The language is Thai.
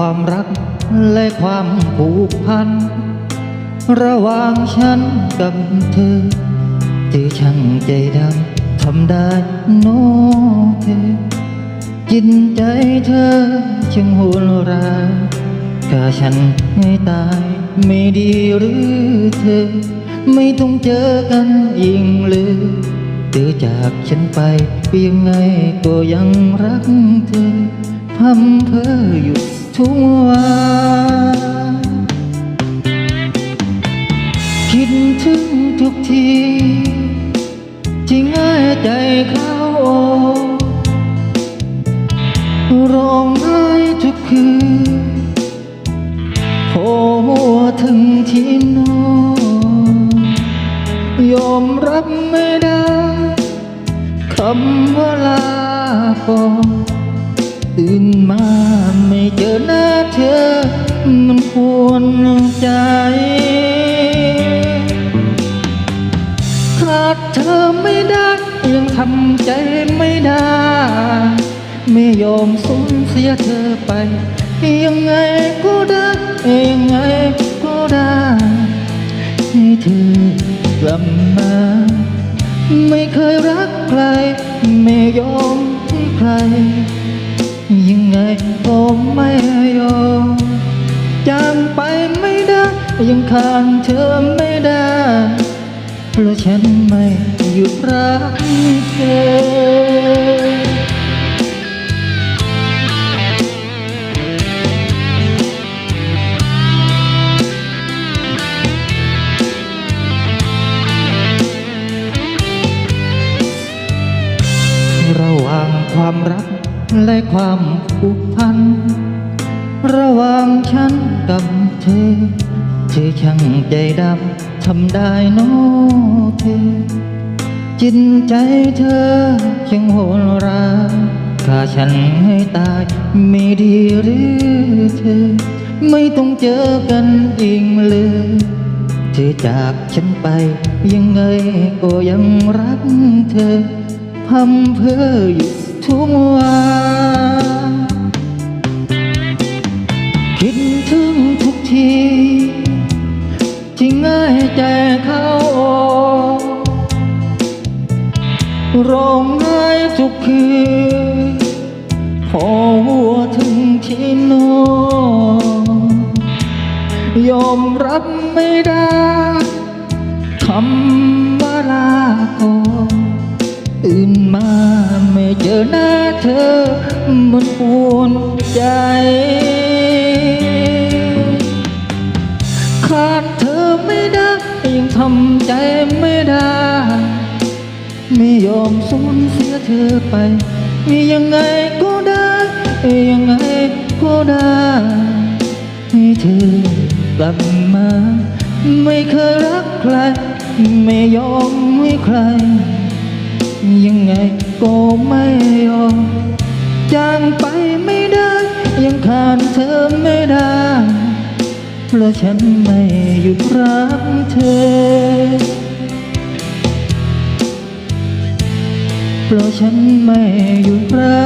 ความรักและความผูกพัน ระหว่างฉันกับเธอที่ช่างใจดำทำได้โน้เธอจิตใจเธอช่างโหดร้ายถ้าฉันให้ตายไม่ดีหรือเธอ ไม่ต้องเจอกันอีกเลยเธอจากฉันไปเพียงไงก็ยังรักเธอพำเพออยู่ ทุกวันคิดถึงทุกทีที่ง่ายใจเขาร้องไห้ทุกคืนโผล่ถึงที่นอนยอมรับไม่ได้คำว่าลาปอนตื่นมา ใจขาดเธอไม่ได้ยังทำใจไม่ได้ ไม่ยอมสูญเสียเธอไป ยังไงก็ได้ยังไงก็ได้ให้เธอกลับมา ไม่เคยรักใคร ไม่ยอมให้ใคร ยังไงก็ไม่ยอมจางไป ยังขาดเธอไม่ได้ เพราะฉันไม่หยุดรักเธอระหว่างความรักและความผูกพัน ระหว่างฉันกับเธอ ธอช่างใจดำทำได้โน้เธอ จิตใจเธอช่างโหดร้ายถ้าฉันให้ตายไม่ดีหรือเธอ ไม่ต้องเจอกันอีกเลยเธอจากฉันไปยังไงก็ยังรักเธอพำเพื่ออยู่ทุกวัน ร้องไห้ทุกคืนพอหัวถึงที่นอนยอมรับไม่ได้คำว่าลาก่อนตื่นมาไม่เจอหน้าเธอ มันปวดใจขาดเธอไม่ได้ยังทำใจไม่ได้ มสูญเสียเธอไปยังไงก็ได้ยังไงก็ได้ให้เธอกลับมา ไม่เคยรักใคร ไม่ยอมให้ใคร ยังไงก็ไม่ยอมจางไปไม่ได้ ยังขาดเธอไม่ได้เพราะฉันไม่หยุดรักเธอ เพราะฉันไม่หยุดรัก